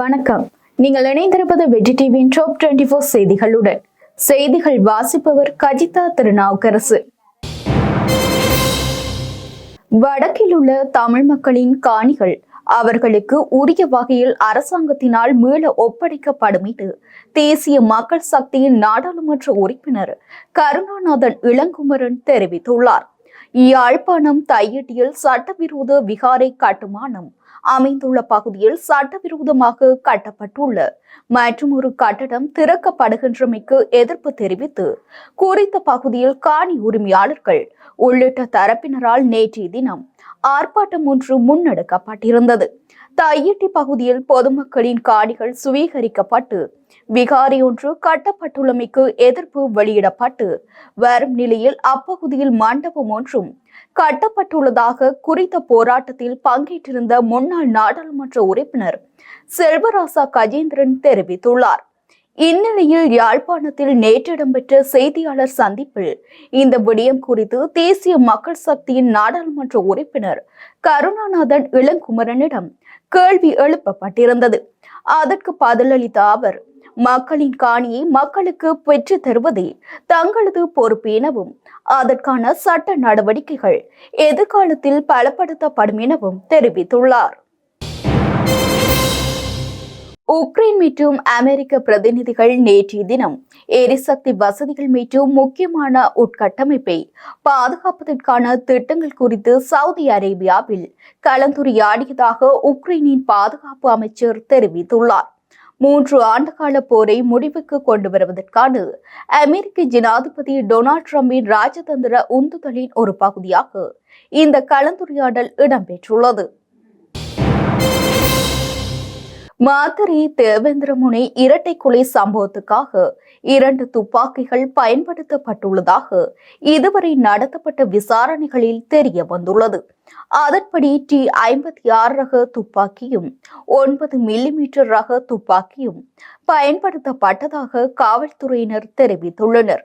வணக்கம். நீங்கள் இணைந்திருப்பது வெஜி டிவியின் டாப் டுவெண்டி ஃபோர் செய்திகளுடன். செய்திகள் வாசிப்பவர் கஜிதா திருநாவுக்கரசு. வடக்கில் உள்ள தமிழ் மக்களின் காணிகள் அவர்களுக்கு உரிய வகையில் அரசாங்கத்தினால் மீள ஒப்படைக்கப்படும் என்று தேசிய மக்கள் சக்தியின் நாடாளுமன்ற உறுப்பினர் கருணாநாதன் இளங்குமரன் தெரிவித்துள்ளார். யாழ்ப்பாணம் தையட்டியில் சட்டவிரோத விகாரை கட்டுமானம் அமைந்துள்ள பகுதியில் சட்டவிரோதமாக கட்டப்பட்டுள்ள மற்றும் ஒரு கட்டடம் திறக்கப்படுகின்றமைக்கு எதிர்ப்பு தெரிவித்து குறித்த பகுதியில் காணி உரிமையாளர்கள் உள்ளிட்ட தரப்பினரால் நேற்றைய தினம் ஆர்ப்பாட்டம் ஒன்று முன்னெடுக்கப்பட்டிருந்தது. தையட்டி பகுதியில் பொதுமக்களின் காணிகள் சுவீகரிக்கப்பட்டு விகாரி ஒன்று கட்டப்பட்டுள்ளமைக்கு எதிர்ப்பு வெளியிடப்பட்டு வரும் நிலையில் அப்பகுதியில் மண்டபம் ஒன்றும் கட்டப்பட்டுள்ளதாக குறித்த போராட்டத்தில் பங்கேற்றிருந்த முன்னாள் நாடாளுமன்ற உறுப்பினர் செல்வராசா கஜேந்திரன் தெரிவித்துள்ளார். இந்நிலையில் யாழ்ப்பாணத்தில் நேற்று இடம்பெற்ற செய்தியாளர் சந்திப்பில் இந்த விடயம் குறித்து தேசிய மக்கள் சக்தியின் நாடாளுமன்ற உறுப்பினர் கருணாநாதன் இளங்குமரனிடம் கேள்வி எழுப்பப்பட்டிருந்தது. அதற்கு பதிலளித்த அவர் மக்களின் காணியை மக்களுக்கு பெற்று தருவதே தங்களது பொறுப்பு எனவும் அதற்கான சட்ட நடவடிக்கைகள் எதிர்காலத்தில் பலப்படுத்தப்படும் எனவும் தெரிவித்துள்ளார். உக்ரைன் மற்றும் அமெரிக்க பிரதிநிதிகள் நேற்றைய தினம் எரிசக்தி வசதிகள் மற்றும் முக்கியமான உட்கட்டமைப்பை பாதுகாப்பதற்கான திட்டங்கள் குறித்து சவுதி அரேபியாவில் கலந்துரையாடியதாக உக்ரைனின் பாதுகாப்பு அமைச்சர் தெரிவித்துள்ளார். மூன்று ஆண்டுகால போரை முடிவுக்கு கொண்டு வருவதற்கான அமெரிக்க ஜனாதிபதி டொனால்ட் ட்ரம்பின் ராஜதந்திர உந்துதலின் ஒரு பகுதியாக இந்த கலந்துரையாடல் இடம்பெற்றுள்ளது. மாத்தறை தேவேந்திரமுனை இரட்டை கொலை சம்பவத்துக்காக இரண்டு துப்பாக்கிகள் பயன்படுத்தப்பட்டுள்ளதாக இதுவரை நடத்தப்பட்ட விசாரணைகளில் தெரிய வந்துள்ளது. அதன்படி டி ஐம்பத்தி ஆறு ரக துப்பாக்கியும் ஒன்பது மில்லிமீட்டர் ரக துப்பாக்கியும் பயன்படுத்தப்பட்டதாக காவல்துறையினர் தெரிவித்துள்ளனர்.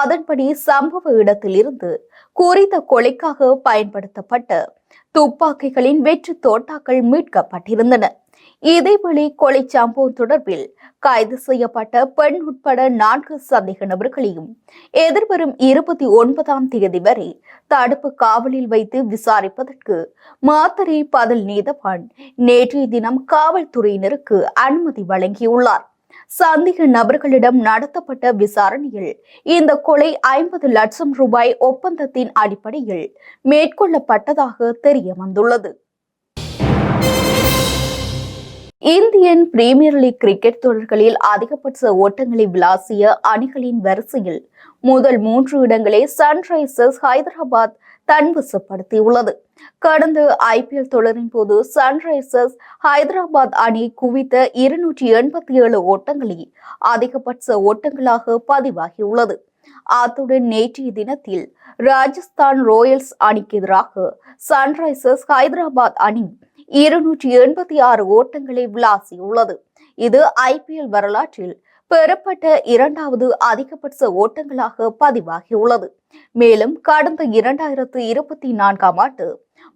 அதன்படி சம்பவ இடத்திலிருந்து குறித்த கொலைக்காக பயன்படுத்தப்பட்ட துப்பாக்கிகளின் வெற்று தோட்டாக்கள் மீட்கப்பட்டிருந்தன. இதேவேளை கொலை சம்பவம் தொடர்பில் கைது செய்யப்பட்ட பெண் உட்பட நான்கு சந்தேக நபர்களையும் எதிர்வரும் இருபத்தி ஒன்பதாம் தேதி வரை தடுப்பு காவலில் வைத்து விசாரிப்பதற்கு மாத்தரை பதில் நீதவான் நேற்றைய தினம் காவல்துறையினருக்கு அனுமதி வழங்கியுள்ளார். சந்தேக நபர்களிடம் நடத்தப்பட்ட விசாரணையில் இந்த கொலை ஐம்பது லட்சம் ரூபாய் ஒப்பந்தத்தின் அடிப்படையில் மேற்கொள்ளப்பட்டதாக தெரிய வந்துள்ளது இந்தியன் பிரீமியர் லீக் கிரிக்கெட் தொடர்களில் அதிகபட்ச ஓட்டங்களை விளாசிய அணிகளின் வரிசையில் முதல் மூன்று இடங்களை சன்ரைசர்ஸ் ஹைதராபாத் தன்வசப்படுத்தியுள்ளது. கடந்த ஐபிஎல் தொடரின் போது சன்ரைசர்ஸ் ஹைதராபாத் அணி குவித்த இருநூற்றி எண்பத்தி ஏழு ஓட்டங்களை அதிகபட்ச ஓட்டங்களாக பதிவாகியுள்ளது. அத்துடன் நேற்றைய தினத்தில் ராஜஸ்தான் ராயல்ஸ் அணிக்கு எதிராக சன்ரைசர்ஸ் ஹைதராபாத் அணி இருநூற்றி எண்பத்தி ஆறு ஓட்டங்களை விளாசியுள்ளது. இது ஐபிஎல் வரலாற்றில் பெறப்பட்ட இரண்டாவது அதிகபட்ச ஓட்டங்களாக பதிவாகியுள்ளது. மேலும் கடந்த இரண்டாயிரத்து இருபத்தி நான்காம் ஆண்டு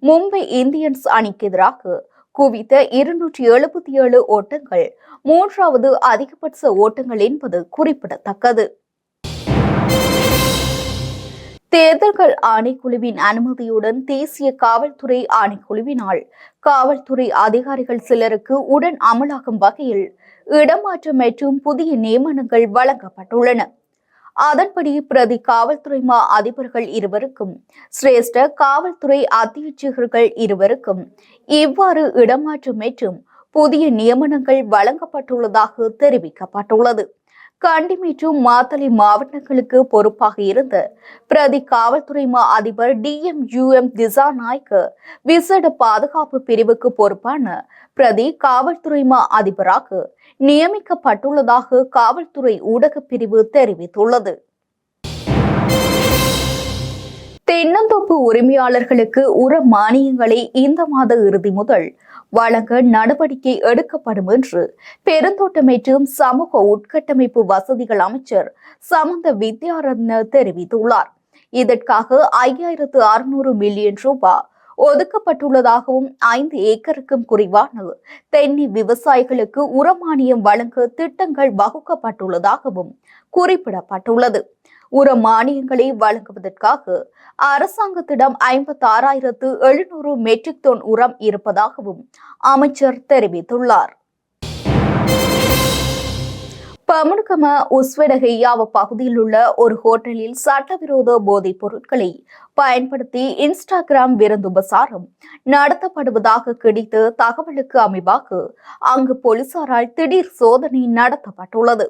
மும்பை இந்தியன்ஸ் அணிக்கு எதிராக குவித்த இருநூற்றி எழுபத்தி ஏழு ஓட்டங்கள் மூன்றாவது அதிகபட்ச ஓட்டங்கள் என்பது குறிப்பிடத்தக்கது. தேர்தல்கள் ஆணைக்குழுவின் அனுமதியுடன் தேசிய காவல்துறை ஆணைக்குழுவினால் காவல்துறை அதிகாரிகள் சிலருக்கு உடன் அமலாகும் வகையில் இடமாற்றம் மற்றும் புதிய நியமனங்கள் வழங்கப்பட்டுள்ளன. அதன்படி பிரதி காவல்துறை மா அதிபர்கள் இருவருக்கும் சிரேஷ்ட காவல்துறை அத்தியட்சகர்கள் இருவருக்கும் இவ்வாறு இடமாற்றம் மற்றும் புதிய நியமனங்கள் வழங்கப்பட்டுள்ளதாக தெரிவிக்கப்பட்டுள்ளது. கண்டி மற்றும் மாத்தளை மாவட்டங்களுக்கு பொறுப்பாக இருந்த பிரதி காவல்துறை மா அதிபர் டி எம் யூ எம் விசேட பாதுகாப்பு பிரிவுக்கு பொறுப்பான பிரதி காவல்துறை மா அதிபராக நியமிக்கப்பட்டுள்ளதாக காவல்துறை ஊடகப் பிரிவு தெரிவித்துள்ளது. தென்னந்தோப்பு உரிமையாளர்களுக்கு உர மானியங்களை இந்த மாத இறுதி முதல் வழங்க நடவடிக்கை எடுக்கப்படும் என்று பெருந்தோட்டம் மற்றும் சமூக உட்கட்டமைப்பு வசதிகள் அமைச்சர் சமந்த வித்யாரத்ன தெரிவித்துள்ளார். இதற்காக ஐயாயிரத்து அறுநூறு மில்லியன் ரூபாய் ஒதுக்கப்பட்டுள்ளதாகவும் ஐந்து ஏக்கருக்கும் குறைவான தென்னை விவசாயிகளுக்கு உரமானியம் வழங்க திட்டங்கள் வகுக்கப்பட்டுள்ளதாகவும் குறிப்பிடப்பட்டுள்ளது. உர மானியங்களை வழங்குவதற்காக அரசாங்கத்திடம் ஐம்பத்தி ஆறாயிரத்து எழுநூறு மெட்ரிக் டன் உரம் இருப்பதாகவும் அமைச்சர் தெரிவித்துள்ளார். பமுனுகம உஸ்வெடகையாவ பகுதியில் உள்ள ஒரு ஹோட்டலில் சட்டவிரோத போதைப் பொருட்களை பயன்படுத்தி இன்ஸ்டாகிராம் விருந்துபசாரம் நடத்தப்படுவதாக கிடைத்த தகவலுக்கு அமைவாக அங்கு போலீசாரால் திடீர் சோதனை நடத்தப்பட்டுள்ளது.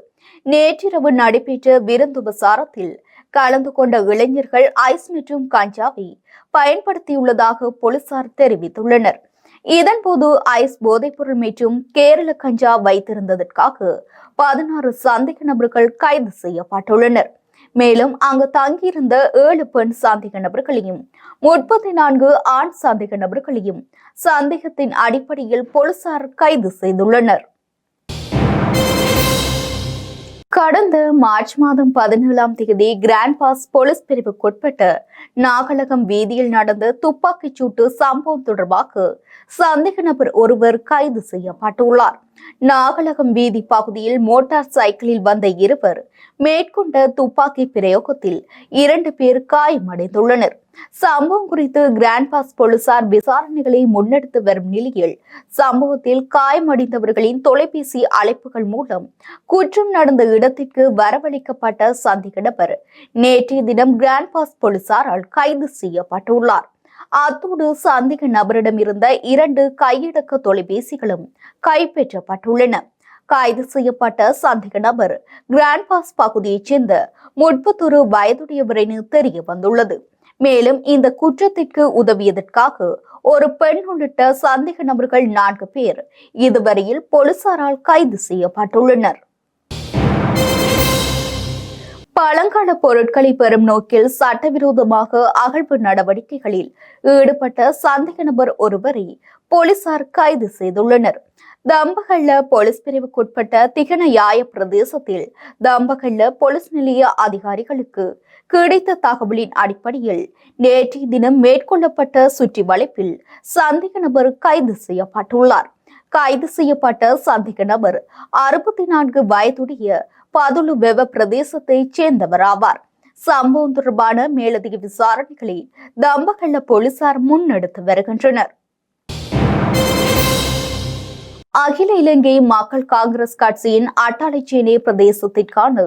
நேற்றிரவு நடைபெற்ற விருந்துபசாரத்தில் கலந்து கொண்ட இளைஞர்கள் ஐஸ் மற்றும் கஞ்சாவை பயன்படுத்தியுள்ளதாக போலீசார் தெரிவித்துள்ளனர். இதன்போது ஐஸ் போதைப்பொருள் மற்றும் கேரள கஞ்சா வைத்திருந்ததற்காக பதினாறு சந்தேக நபர்கள் கைது செய்யப்பட்டுள்ளனர். மேலும் அங்கு தங்கியிருந்த ஏழு பெண் சந்தேக நபர்களையும் முப்பத்தி நான்கு ஆண் சந்தேக நபர்களையும் சந்தேகத்தின் அடிப்படையில் போலீசார் கைது செய்துள்ளனர். கடந்த மார்ச் மாதம் பதினேழாம் தேதி கிராண்ட் பாஸ் போலீஸ் பிரிவுக்குட்பட்ட நாகலகம் வீதியில் நடந்த துப்பாக்கிச் சூட்டு சம்பவம் தொடர்பாக சந்தேக நபர் ஒருவர் கைது செய்யப்பட்டுள்ளார். நாகலகம் வீதி பகுதியில் மோட்டார் சைக்கிளில் வந்த இருவர் மேற்கொண்ட துப்பாக்கி பிரயோகத்தில் இரண்டு பேர் காயமடைந்துள்ளனர். சம்பவம் குறித்து கிராண்ட் பாஸ் போலீசார் விசாரணைகளை முன்னெடுத்து வரும் நிலையில் சம்பவத்தில் காயமடைந்தவர்களின் தொலைபேசி அழைப்புகள் மூலம் குற்றம் நடந்த இடத்திற்கு வரவழைக்கப்பட்ட சந்தேக நபர். நேற்றைய தினம் கிராண்ட் பாஸ் போலீசாரால் கைது செய்யப்பட்டுள்ளார். அத்தோடு சந்தேக நபரிடம் இருந்த இரண்டு கையடக்க தொலைபேசிகளும் கைப்பற்றப்பட்டுள்ளன. கைது செய்யப்பட்ட சந்தேக நபர் கிராண்ட் பாஸ் பகுதியைச் சேர்ந்த முப்பத்தொரு வயதுடையவர் என தெரிய வந்துள்ளது மேலும் இந்த குற்றத்திற்கு உதவியதற்காக ஒரு பெண் உள்ளிட்ட சந்தேக நபர்கள் நான்கு பேர் இதுவரையில் போலீசாரால் கைது செய்யப்பட்டுள்ளனர். பழங்கால பொருட்களை பெறும் நோக்கில் சட்டவிரோதமாக அகழ்வு நடவடிக்கைகளில் ஈடுபட்ட சந்தேக நபர் ஒருவரை போலீசார் கைது செய்துள்ளனர். தம்பகல்ல போலீஸ் பிரிவுக்குட்பட்ட திகனயாய பிரதேசத்தில் தம்பகல்ல போலீஸ் நிலைய அதிகாரிகளுக்கு கிடைத்த தகவலின் அடிப்படையில் நேற்றைய தினம் மேற்கொள்ளப்பட்ட சுற்றி வளைப்பில் சந்தேக நபர் கைது செய்யப்பட்டுள்ளார். கைது செய்யப்பட்ட சந்தேக நபர். அறுபத்தி நான்கு வயதுடைய பதுளு வெவ பிரதேசத்தைச் சேர்ந்தவராவார். சம்பவம் தொடர்பான மேலதிக விசாரணைகளை தம்பகல்ல போலீசார் முன்னெடுத்து வருகின்றனர். அகில இலங்கை மக்கள் காங்கிரஸ் கட்சியின் அட்டாளைச்சேனை பிரதேசத்திற்கான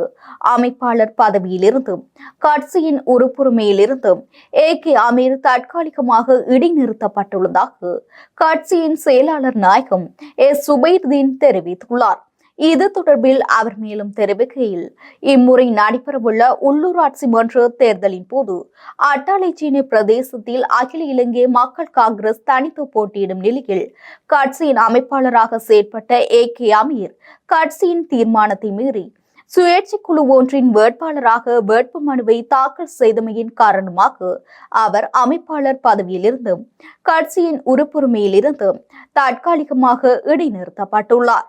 அமைப்பாளர் பதவியிலிருந்தும் கட்சியின் உறுப்புரிமையிலிருந்தும் ஏ கே அமீர் தற்காலிகமாக இடைநிறுத்தப்பட்டுள்ளதாக கட்சியின் செயலாளர் நாயகம் எஸ். சுபைர்தீன் தெரிவித்துள்ளார். இது தொடர்பில் அவர் மேலும் தெரிவிக்கையில் இம்முறை நடைபெறவுள்ள உள்ளூராட்சி மன்ற தேர்தலின் போது அட்டாளைச்சீனை பிரதேசத்தில் அகில இலங்கை மக்கள் காங்கிரஸ் தனித்து போட்டியிடும் நிலையில் கட்சியின் அமைப்பாளராக செயற்பட்ட ஏ. கே. அமீர் கட்சியின் தீர்மானத்தை மீறி சுயேட்சை குழு ஒன்றின் வேட்பாளராக வேட்பு மனுவை தாக்கல் செய்தமையின் காரணமாக அவர் அமைப்பாளர் பதவியிலிருந்தும் கட்சியின் உறுப்புரிமையிலிருந்தும் தற்காலிகமாக இடைநிறுத்தப்பட்டுள்ளார்.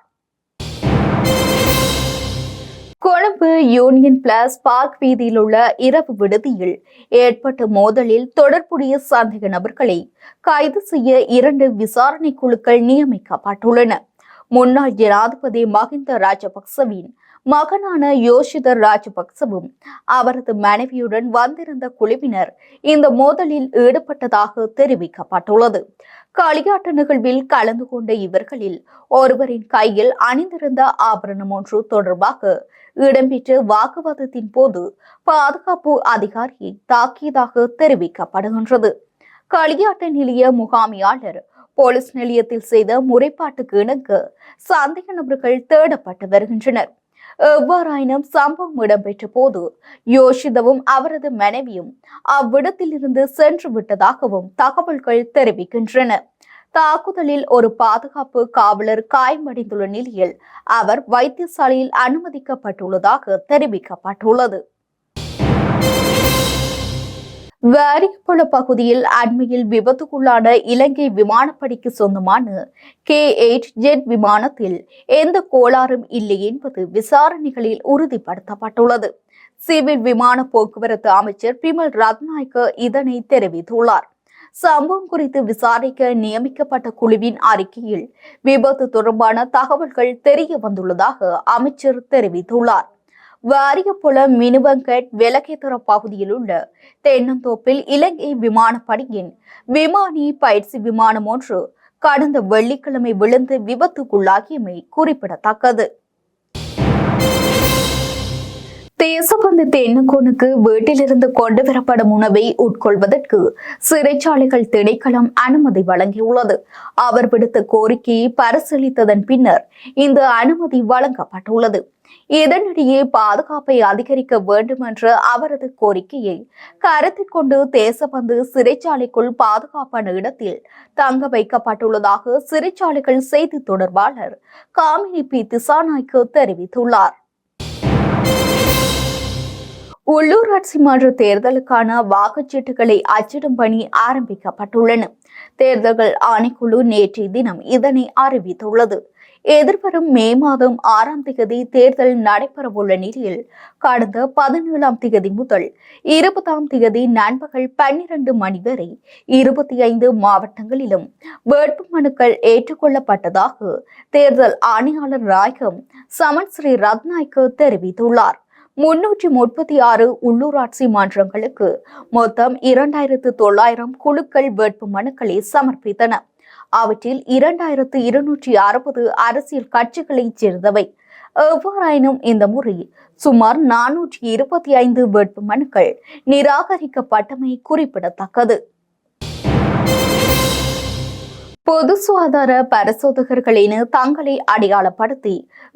கொழும்பு யூனியன் பிளஸ் பார்க் வீதியில் உள்ள இரவு விடுதியில் ஏற்பட்ட மோதலில் தொடர்புடைய சந்தேக நபர்களை கைது செய்ய இரண்டு விசாரணை குழுக்கள் நியமிக்கப்பட்டுள்ளன. முன்னாள் ஜனாதிபதி மஹிந்த ராஜபக்சவின் மகனான யோஷிதர் ராஜபக்சவும் அவரது மனைவியுடன் வந்திருந்த குழுவினர் இந்த மோதலில் ஈடுபட்டதாக தெரிவிக்கப்பட்டுள்ளது. களியாட்ட நிகழ்வில் கலந்து கொண்ட இவர்களில் ஒருவரின் கையில் அணிந்திருந்த ஆபரணம் ஒன்று தொடர்பாக இடம்பெற்ற வாக்குவாதத்தின் போது பாதுகாப்பு அதிகாரியை தாக்கியதாக தெரிவிக்கப்படுகின்றது. களியாட்ட நிலைய முகாமியாளர் போலீஸ் நிலையத்தில் செய்த முறைப்பாட்டுக்கு இணங்க சந்தேக நபர்கள் தேடப்பட்டு வருகின்றனர். எவ்வாறாயினும் சம்பவம் இடம்பெற்ற போது யோஷிதவும் அவரது மனைவியும் அவ்விடத்திலிருந்து சென்று விட்டதாகவும் தகவல்கள் தெரிவிக்கின்றன. தாக்குதலில் ஒரு பாதுகாப்பு காவலர் காயமடைந்துள்ள நிலையில் அவர் வைத்தியசாலையில் அனுமதிக்கப்பட்டுள்ளதாக தெரிவிக்கப்பட்டுள்ளது. வாரியப்பள பகுதியில் அண்மையில் விபத்துக்குள்ளான இலங்கை விமானப்படைக்கு சொந்தமான கே எயிட் ஜெட் விமானத்தில் எந்த கோளாறும் இல்லை என்பது விசாரணைகளில் உறுதிப்படுத்தப்பட்டுள்ளது. சிவில் விமான போக்குவரத்து அமைச்சர் பிமல் ரத்நாயக்க இதனை தெரிவித்துள்ளார். சம்பவம் குறித்து விசாரிக்க நியமிக்கப்பட்ட குழுவின் அறிக்கையில் விபத்து தொடர்பான தகவல்கள் தெரிய வந்துள்ளதாக அமைச்சர் தெரிவித்துள்ளார். வாரியப்புல மினுவங்கட் வெலகேத்தர பகுதியில் உள்ள தென்னந்தோப்பில் இலங்கை விமானப்படையின் விமானி பயிற்சி விமானம் ஒன்று கடந்த வெள்ளிக்கிழமை விழுந்து விபத்துக்குள்ளாகியமை குறிப்பிடத்தக்கது. தேசபந்து தென்னுக்கோனுக்கு வீட்டிலிருந்து கொண்டு வரப்படும் உணவை உட்கொள்வதற்கு சிறைச்சாலைகள் திணைக்களம் அனுமதி வழங்கியுள்ளது. அவர் விடுத்த கோரிக்கையை பரிசீலித்ததன் பின்னர் இந்த அனுமதி வழங்கப்பட்டுள்ளது. இதனிடையே பாதுகாப்பை அதிகரிக்க வேண்டும் என்ற அவரது கோரிக்கையை கருத்தில் கொண்டு தேசபந்து சிறைச்சாலைக்குள் பாதுகாப்பான இடத்தில் தங்க வைக்கப்பட்டுள்ளதாக சிறைச்சாலைகள் செய்தி தொடர்பாளர் காமினி பி. திசாநாய்க்கு தெரிவித்துள்ளார். உள்ளூராட்சி மன்ற தேர்தலுக்கான வாக்குச்சீட்டுகளை அச்சிடும் பணி ஆரம்பிக்கப்பட்டுள்ளன. தேர்தல்கள் ஆணைக்குழு நேற்றைய தினம் இதனை அறிவித்துள்ளது. எதிர்வரும் மே மாதம் ஆறாம் தேதி தேர்தல் நடைபெறவுள்ள நிலையில் கடந்த பதினேழாம் தேதி முதல் இருபதாம் தேதி நண்பகல் பன்னிரண்டு மணி வரை இருபத்தி ஐந்து மாவட்டங்களிலும் வேட்புமனுக்கள் ஏற்றுக்கொள்ளப்பட்டதாக தேர்தல் ஆணையாளர் ராயகம் சமன் ஸ்ரீ ரத்நாய்க்கு தெரிவித்துள்ளார். முன்னூற்றி முப்பத்தி ஆறு உள்ளூராட்சி மன்றங்களுக்கு மொத்தம் இரண்டாயிரத்து தொள்ளாயிரம் குழுக்கள் வேட்பு மனுக்களை சமர்ப்பித்தன. அவற்றில் இரண்டாயிரத்து இருநூற்றி அறுபது அரசியல் கட்சிகளைச் சேர்ந்தவை. எவ்வாறாயினும் இந்த முறை சுமார் நானூற்றி இருபத்தி ஐந்து வேட்புமனுக்கள் நிராகரிக்கப்பட்டமை குறிப்பிடத்தக்கது. பொது சுகாதார பரிசோதகர்களின் தங்களை அடையாளப்படுத்தி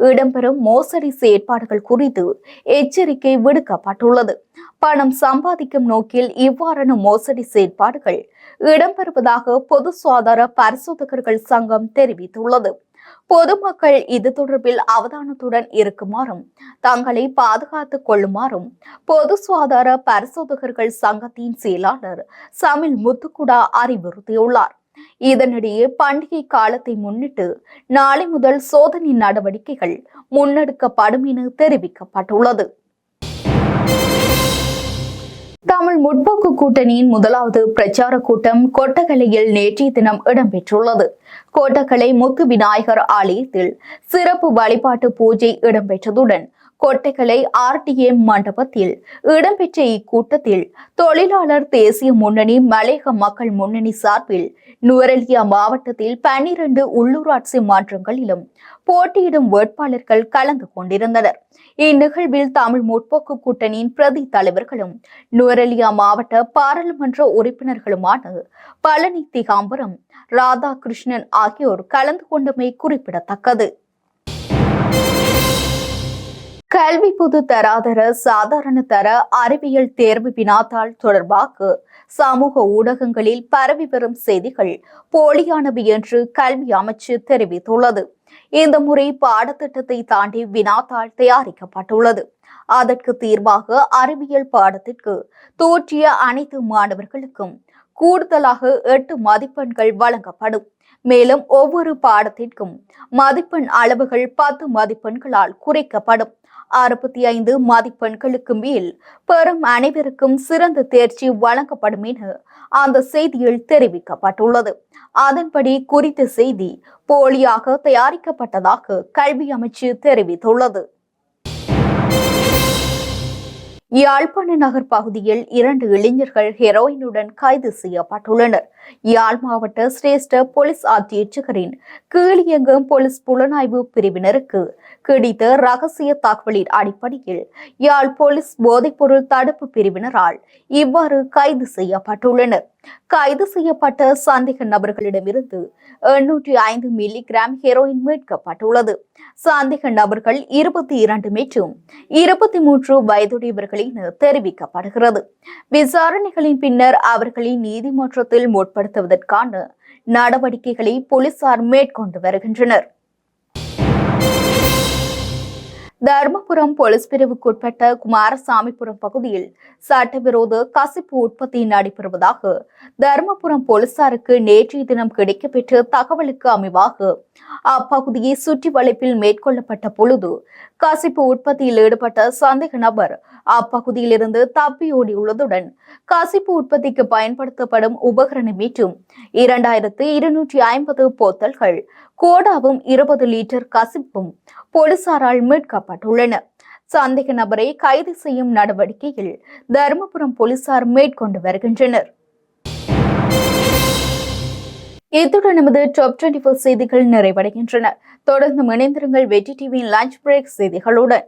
இடம்பெறும் மோசடி செயற்பாடுகள் குறித்து எச்சரிக்கை விடுக்கப்பட்டுள்ளது. பணம் சம்பாதிக்கும் நோக்கில் இவ்வாறான மோசடி செயற்பாடுகள் இடம்பெறுவதாக பொது சுகாதார பரிசோதகர்கள் சங்கம் தெரிவித்துள்ளது. பொதுமக்கள் இது தொடர்பில் அவதானத்துடன் இருக்குமாறும் தங்களை பாதுகாத்துக் கொள்ளுமாறும் பொது சுகாதார பரிசோதகர்கள் சங்கத்தின் செயலாளர் சமில் முத்துக்குடா அறிவுறுத்தியுள்ளார். இதனிடையே பண்டிகை காலத்தை முன்னிட்டு நாளை முதல் சோதனை நடவடிக்கைகள் முன்னெடுக்கப்படும் என தெரிவிக்கப்பட்டுள்ளது. தமிழ் முற்போக்கு கூட்டணியின் முதலாவது பிரச்சார கூட்டம் கொட்டகலையில் நேற்றைய தினம் இடம்பெற்றுள்ளது. கோட்டக்கலை முத்து விநாயகர் ஆலயத்தில் சிறப்பு வழிபாட்டு பூஜை இடம்பெற்றதுடன் கொட்டைகளை ஆர்டிஎம் மண்டபத்தில் இடம்பெற்ற இக்கூட்டத்தில் தொழிலாளர் தேசிய முன்னணி மலையக மக்கள் முன்னணி சார்பில் நுவரெலியா மாவட்டத்தில் பன்னிரண்டு உள்ளூராட்சி மாற்றங்களிலும் போட்டியிடும் வேட்பாளர்கள் கலந்து கொண்டிருந்தனர். இந்நிகழ்வில் தமிழ் முற்போக்கு கூட்டணியின் பிரதி தலைவர்களும் நுவரெலியா மாவட்ட பாராளுமன்ற உறுப்பினர்களுமான பழனி திகாம்பரம் ராதாகிருஷ்ணன் ஆகியோர் கலந்து கொண்டமை குறிப்பிடத்தக்கது. கல்வி பொது தராதர சாதாரண தர அறிவியல் தேர்வு வினாத்தாள் தொடர்பாக சமூக ஊடகங்களில் பரவி வரும் செய்திகள் போலியானவை என்று கல்வி அமைச்சு தெரிவித்துள்ளது. இந்த முறை பாடத்திட்டத்தை தாண்டி வினாத்தாள் தயாரிக்கப்பட்டுள்ளது. அதற்கு தீர்வாக அறிவியல் பாடத்திற்கு தோற்றிய அனைத்து மாணவர்களுக்கும் கூடுதலாக எட்டு மதிப்பெண்கள் வழங்கப்படும். மேலும் ஒவ்வொரு பாடத்திற்கும் மதிப்பெண் அளவுகள் பத்து மதிப்பெண்களால் குறைக்கப்படும். அறுபத்தி ஐந்து மதிப்பெண்களுக்கு மேல் பெறும் அனைவருக்கும் சிறந்த தேர்ச்சி வழங்கப்படும் என அந்த செய்தியில் தெரிவிக்கப்பட்டுள்ளது. அதன்படி குறித்த செய்தி போலியாக தயாரிக்கப்பட்டதாக கல்வி அமைச்சு தெரிவித்துள்ளது. யாழ்ப்பாண நகர் பகுதியில் இரண்டு இளைஞர்கள் ஹெரோயினுடன் கைது செய்யப்பட்டுள்ளனர். யாழ் மாவட்ட சிரேஷ்ட போலீஸ் அத்தியட்சகரின் கீழியங்கம் போலீஸ் புலனாய்வு பிரிவினருக்கு கிடைத்த ரகசிய தகவலின் அடிப்படையில் யாழ் போலீஸ் போதைப்பொருள் தடுப்பு பிரிவினரால் இவ்வாறு கைது செய்யப்பட்டுள்ளனர். கைது செய்யப்பட்ட சந்தேக நபர்களிடமிருந்து எண்ணூற்றி ஐந்து மில்லி கிராம் ஹெரோயின் மீட்கப்பட்டுள்ளது. சந்தேக நபர்கள் இருபத்தி இரண்டு மற்றும் இருபத்தி மூன்று வயதுடையவர்களின் தெரிவிக்கப்படுகிறது. விசாரணைகளின் பின்னர் அவர்களை நீதிமன்றத்தில் முற்படுத்துவதற்கான நடவடிக்கைகளை போலீசார் மேற்கொண்டு வருகின்றனர். தர்மபுரம் போலீஸ் பிரிவுக்குட்பட்ட குமாரசாமிபுரம் பகுதியில் சட்டவிரோத கசிப்பு உற்பத்தி நடைபெறுவதாக தர்மபுரம் போலீசாருக்கு நேற்றைய தினம் கிடைக்கப்பெற்ற தகவலுக்கு அமைவாக அப்பகுதியை சுற்றி வளைப்பில் மேற்கொள்ளப்பட்ட பொழுது கசிப்பு உற்பத்தியில் ஈடுபட்ட சந்தேக நபர் அப்பகுதியிலிருந்து தப்பியோடியுள்ளதுடன் கசிப்பு உற்பத்திக்கு பயன்படுத்தப்படும் உபகரணம் மீட்டும் இரண்டாயிரத்து இருநூற்றி ஐம்பது போத்தல்கள் கோடாவும் இருபது லிட்டர் கசிப்பும் போலீசாரால் மீட்கப்பட்டுள்ளன. சந்தேக நபரை கைது செய்யும் நடவடிக்கையில் தருமபுரம் போலீசார் மேற்கொண்டு வருகின்றனர். இத்துடன் நமது டாப் டுவெண்டி செய்திகள் நிறைவடைகின்றன. தொடர்ந்து இணைந்திருங்கள் வெற்றி டிவியின் லஞ்ச் பிரேக் செய்திகளுடன்.